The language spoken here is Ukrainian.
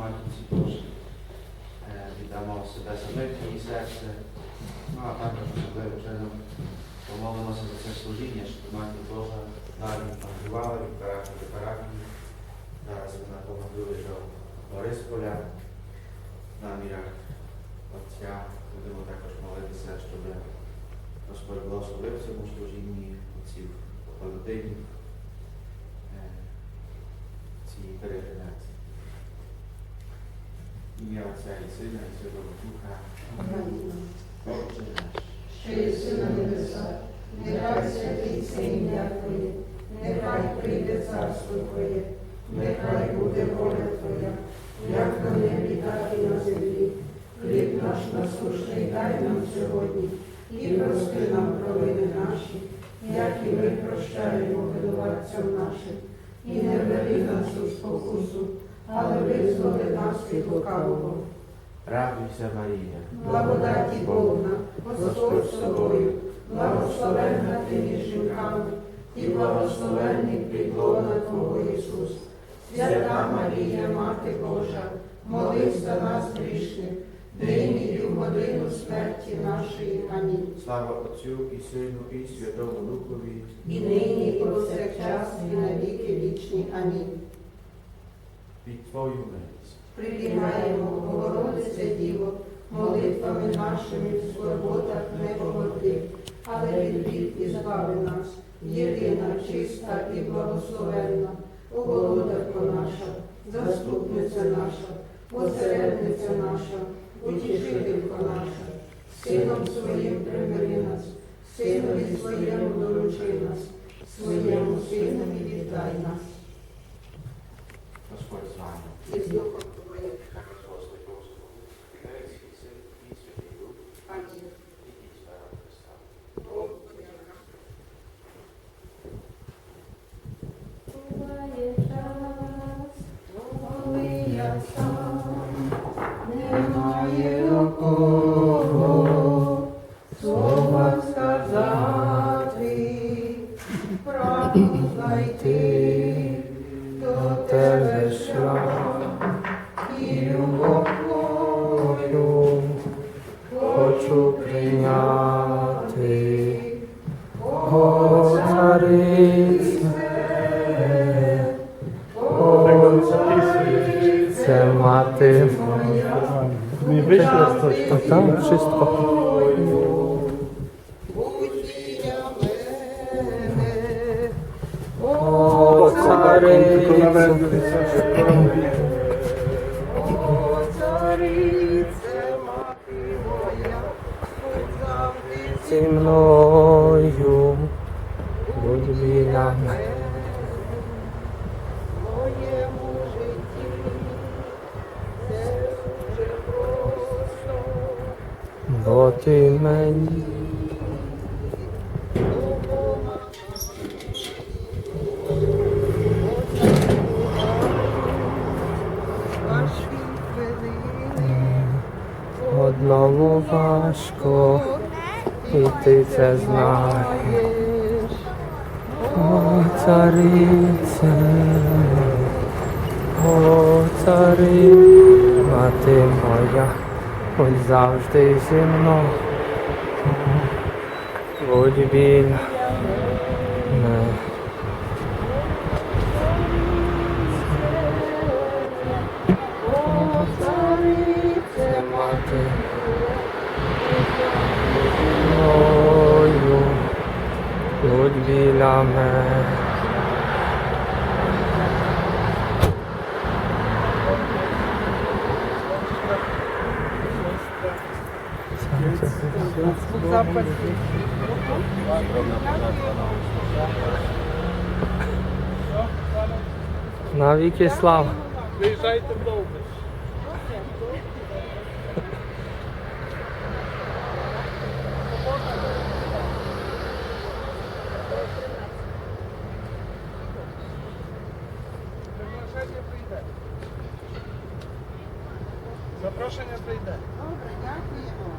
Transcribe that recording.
Матінці Божій. Е, Віддамо себе самих і серце. Ну, а також особливо чином помолимося за це служіння, щоб Матір Божа далі пандрувала від парафії до парафії. Зараз вона помоглює до Борисполя намірах Отця. Будемо також молитися, щоб Господь благословив в цьому служінні отців Володимир цій переглядаці. Ім'я Отця і Сина і Святого Духа. Отче наш. що єси нехай святиться ім'я Твоє, нехай прийде царство Твоє, нехай буде воля Твоя, як на небі, на землі. Хліб наш насущний дай нам сьогодні, і прости нам провини наші, як і ми прощаємо винуватцям нашим, і не веди нас у спокусу, але визволи нас від лукавого. Радуйся, Марія. Благодаті Бога, Господь з тобою, благословенна ти між жінками, і благословенний підлона Твого Ісус. Свята Марія, Мати Божа, молись за нас грішних, нині і в годину смерті нашої. Амінь. Слава Отцю і Сину і Святому Духові. І нині, і повсякчас, і на віки вічні. Амінь. Від Твою милість. Прибігаємо, Богородице Діво, молитвами нашими в скорботах не погоди, але від бід і збави нас, єдина, чиста і благословенна, Оголодарко наша, заступниця наша, посередниця наша, утішителька наша, сином своїм примири нас, синові своєму доручи нас, своєму синові віддай нас. Правду знайти до тебе шлях і любов'ю хочу прийняти. О, царице, о, царице, мати моя, Не вийшло там чисто. О, царице, зі мною, будь біля мене. Бо ти мені одному важко, і ти це знаєш. О, царице, о, цари, мати моя, будь завжди зі мною, будь біля мене. О, будь біля мене. Навіки слава. Приїжджайте в Запрошення прийде. Добре, дякуємо.